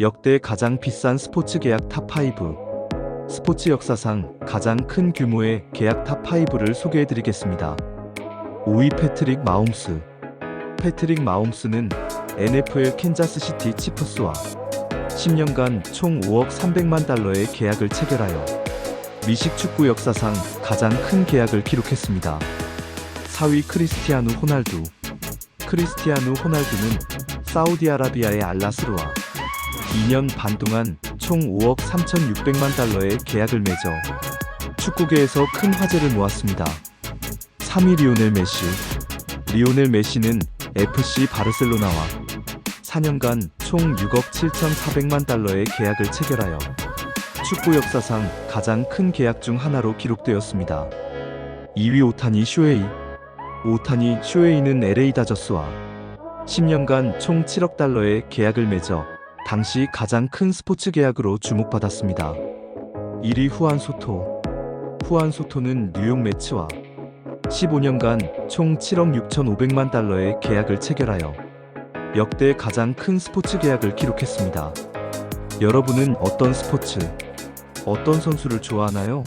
역대 가장 비싼 스포츠 계약 탑5 스포츠 역사상 가장 큰 규모의 계약 탑5를 소개해 드리겠습니다. 5위 패트릭 마홈스 패트릭 마홈스는 NFL 캔자스시티 치프스와 10년간 총 5억 300만 달러의 계약을 체결하여 미식 축구 역사상 가장 큰 계약을 기록했습니다. 4위 크리스티아누 호날두 크리스티아누 호날두는 사우디아라비아의 알라스르와 2년 반 동안 총 5억 3,600만 달러의 계약을 맺어 축구계에서 큰 화제를 모았습니다. 3위 리오넬 메시 리오넬 메시는 FC 바르셀로나와 4년간 총 6억 7,400만 달러의 계약을 체결하여 축구 역사상 가장 큰 계약 중 하나로 기록되었습니다. 2위 오타니 쇼헤이 오타니 쇼헤이는 LA 다저스와 10년간 총 7억 달러의 계약을 맺어 당시 가장 큰 스포츠 계약으로 주목받았습니다. 1위 후안 소토 후안 소토는 뉴욕 매츠와 15년간 총 7억 6,500만 달러의 계약을 체결하여 역대 가장 큰 스포츠 계약을 기록했습니다. 여러분은 어떤 스포츠, 어떤 선수를 좋아하나요?